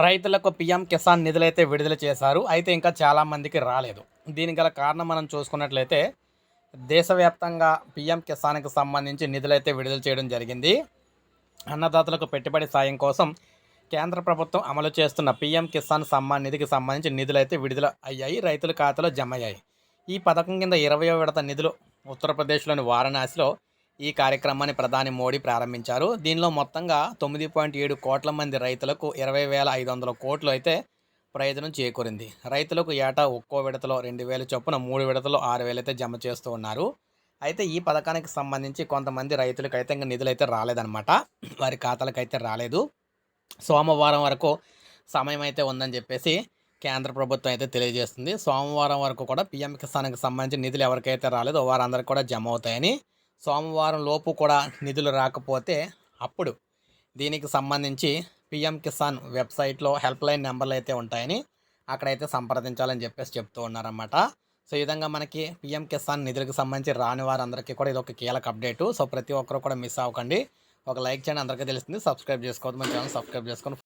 రైతులకు పిఎం కిసాన్ నిధులైతే విడుదల చేశారు. అయితే ఇంకా చాలామందికి రాలేదు. దీనికి గల కారణం మనం చూసుకున్నట్లయితే దేశవ్యాప్తంగా పిఎం కిసాన్కి సంబంధించి నిధులైతే విడుదల చేయడం జరిగింది. అన్నదాతలకు పెట్టుబడి సాయం కోసం కేంద్ర ప్రభుత్వం అమలు చేస్తున్న పిఎం కిసాన్ సమ్మాన్ నిధికి సంబంధించి నిధులైతే విడుదల అయ్యాయి. రైతుల ఖాతాలో జమ అయ్యాయి. ఈ పథకం కింద ఇరవయో విడత నిధులు ఉత్తరప్రదేశ్లోని వారణాసిలో ఈ కార్యక్రమాన్ని ప్రధాని మోడీ ప్రారంభించారు. దీనిలో మొత్తంగా తొమ్మిది పాయింట్ ఏడు కోట్ల మంది రైతులకు ఇరవై వేల ఐదు వందల కోట్లు అయితే ప్రయోజనం చేకూరింది. రైతులకు ఏటా ఒక్కో విడతలో రెండు వేల చొప్పున మూడు విడతలో ఆరు వేలు అయితే జమ చేస్తూ ఉన్నారు. అయితే ఈ పథకానికి సంబంధించి కొంతమంది రైతులకు అయితే ఇంకా నిధులు అయితే రాలేదన్నమాట. వారి ఖాతాలకు అయితే రాలేదు. సోమవారం వరకు సమయం అయితే ఉందని చెప్పేసి కేంద్ర ప్రభుత్వం అయితే తెలియజేస్తుంది. సోమవారం వరకు కూడా పిఎం కిసాన్కి సంబంధించి నిధులు ఎవరికైతే రాలేదో వారందరికీ కూడా జమ అవుతాయని సోమవారం లోపు కూడా నిధులు రాకపోతే అప్పుడు దీనికి సంబంధించి పిఎం కిసాన్ వెబ్సైట్లో హెల్ప్ లైన్ నెంబర్లు అయితే ఉంటాయని అక్కడైతే సంప్రదించాలని చెప్పేసి చెప్తూ ఉన్నారన్నమాట. సో ఈ విధంగా మనకి పిఎం కిసాన్ నిధులకు సంబంధించి రాని వారందరికీ కూడా ఇది ఒక కీలక అప్డేటు. సో ప్రతి ఒక్కరు కూడా మిస్ అవ్వకండి. ఒక లైక్ చేయండి. అందరికీ తెలుస్తుంది. సబ్స్క్రైబ్ చేసుకోవద్దు. మన ఛానల్ సబ్స్క్రైబ్ చేసుకొని